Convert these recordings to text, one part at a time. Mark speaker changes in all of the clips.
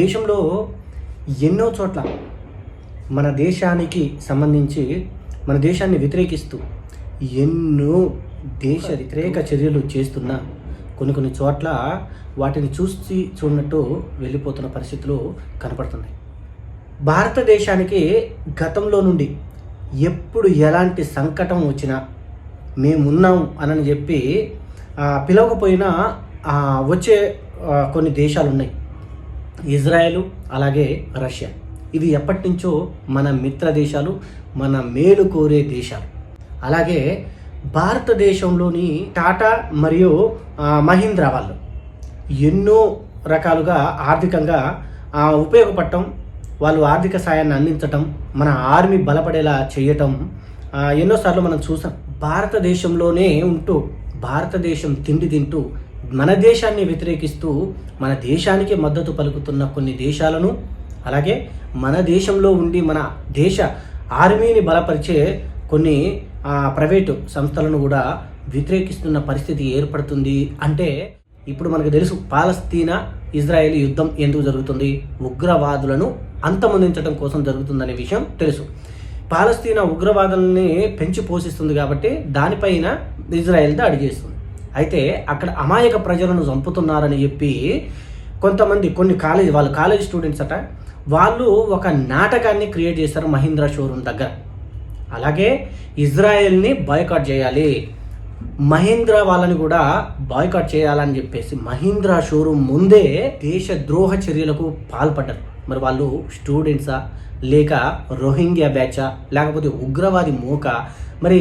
Speaker 1: దేశంలో ఎన్నో చోట్ల మన దేశానికి సంబంధించి మన దేశాన్ని వ్యతిరేకిస్తూ ఎన్నో దేశ వ్యతిరేక చర్యలు చేస్తున్న కొన్ని కొన్ని చోట్ల వాటిని చూసి చూడనట్టు వెళ్ళిపోతున్న పరిస్థితులు కనపడుతున్నాయి. భారతదేశానికి గతంలో నుండి ఎప్పుడు ఎలాంటి సంకటం వచ్చినా మేమున్నాం అని చెప్పి పిలవకపోయినా వచ్చే కొన్ని దేశాలు ఉన్నాయి ఇజ్రాయెలు అలాగే రష్యా. ఇవి ఎప్పటి నుంచో మన మిత్ర దేశాలు మన మేలు కోరే దేశాలు. అలాగే భారతదేశంలోని టాటా మరియు మహీంద్రా వాళ్ళు ఎన్నో రకాలుగా ఆర్థికంగా ఉపయోగపడటం వాళ్ళు ఆర్థిక సాయాన్ని అందించటం మన ఆర్మీ బలపడేలా చేయటం ఎన్నోసార్లు మనం చూసాం. భారతదేశంలోనే ఉంటూ భారతదేశం తిండి తింటూ మన దేశాన్ని వ్యతిరేకిస్తూ మన దేశానికి మద్దతు పలుకుతున్న కొన్ని దేశాలను అలాగే మన దేశంలో ఉండి మన దేశ ఆర్మీని బలపరిచే కొన్ని ప్రైవేటు సంస్థలను కూడా వ్యతిరేకిస్తున్న పరిస్థితి ఏర్పడుతుంది అంటే ఇప్పుడు మనకు తెలుసు పాలస్తీనా ఇజ్రాయెల్ యుద్ధం ఎందుకు జరుగుతుంది? ఉగ్రవాదులను అంతమొందించడం కోసం జరుగుతుందనే విషయం తెలుసు. పాలస్తీనా ఉగ్రవాదుల్ని పెంచి పోషిస్తుంది కాబట్టి దానిపైన ఇజ్రాయెల్ దాడి చేస్తుంది. అయితే అక్కడ అమాయక ప్రజలను చంపుతున్నారని చెప్పి కొంతమంది కొన్ని కాలేజ్ వాళ్ళు కాలేజ్ స్టూడెంట్స్ అట వాళ్ళు ఒక నాటకాన్ని క్రియేట్ చేశారు మహీంద్రా షోరూమ్ దగ్గర. అలాగే ఇజ్రాయెల్ని బాయ్కాట్ చేయాలి మహీంద్రా వాళ్ళని కూడా బాయ్కాట్ చేయాలని చెప్పేసి మహీంద్రా షోరూమ్ ముందే దేశ ద్రోహ చర్యలకు పాల్పడ్డారు. మరి వాళ్ళు స్టూడెంట్సా? లేక రోహింగ్యా బ్యాచా? లేకపోతే ఉగ్రవాది మూక? మరి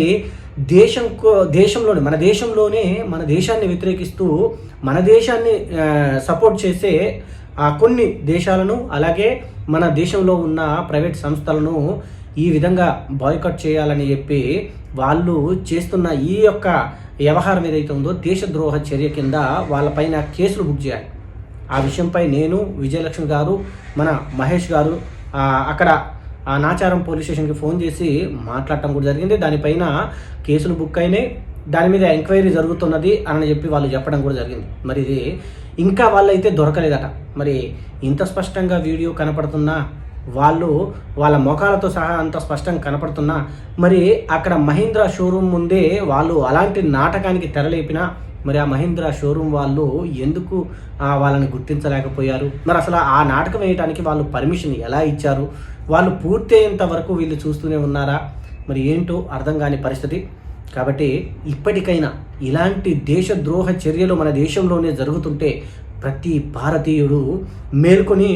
Speaker 1: దేశం కో- దేశంలోనే మన దేశంలోనే మన దేశాన్ని వ్యతిరేకిస్తూ మన దేశాన్ని సపోర్ట్ చేసే ఆ కొన్ని దేశాలను అలాగే మన దేశంలో ఉన్న ప్రైవేట్ సంస్థలను ఈ విధంగా బాయ్కట్ చేయాలని చెప్పి వాళ్ళు చేస్తున్న ఈ యొక్క వ్యవహారం ఏదైతే ఉందో దేశద్రోహ చర్య కింద వాళ్ళపైన కేసులు బుక్ చేయాలి. ఆ విషయంపై నేను విజయలక్ష్మి గారు మన మహేష్ గారు అక్కడ నాచారం పోలీస్ స్టేషన్కి ఫోన్ చేసి మాట్లాడటం కూడా జరిగింది. దానిపైన కేసులు బుక్ అయినాయి. దాని మీద ఎంక్వైరీ జరుగుతున్నది అని చెప్పి వాళ్ళు చెప్పడం కూడా జరిగింది. మరి ఇది ఇంకా వాళ్ళైతే దొరకలేదట. మరి ఇంత స్పష్టంగా వీడియో కనపడుతున్నా వాళ్ళు వాళ్ళ ముఖాలతో సహా అంత స్పష్టంగా కనపడుతున్నా మరి అక్కడ మహీంద్రా షోరూమ్ ముందే వాళ్ళు అలాంటి నాటకానికి తెరలేపినా మరి ఆ మహీంద్రా షోరూమ్ వాళ్ళు ఎందుకు వాళ్ళని గుర్తించలేకపోయారు? మరి అసలు ఆ నాటకం వేయడానికి వాళ్ళు పర్మిషన్ ఎలా ఇచ్చారు? వాళ్ళు పూర్తి అయ్యేంత వరకు వీళ్ళు చూస్తూనే ఉన్నారా? మరి ఏంటో అర్థం కాని పరిస్థితి. కాబట్టి ఇప్పటికైనా ఇలాంటి దేశద్రోహ చర్యలు మన దేశంలోనే జరుగుతుంటే ప్రతి భారతీయుడు మేల్కొని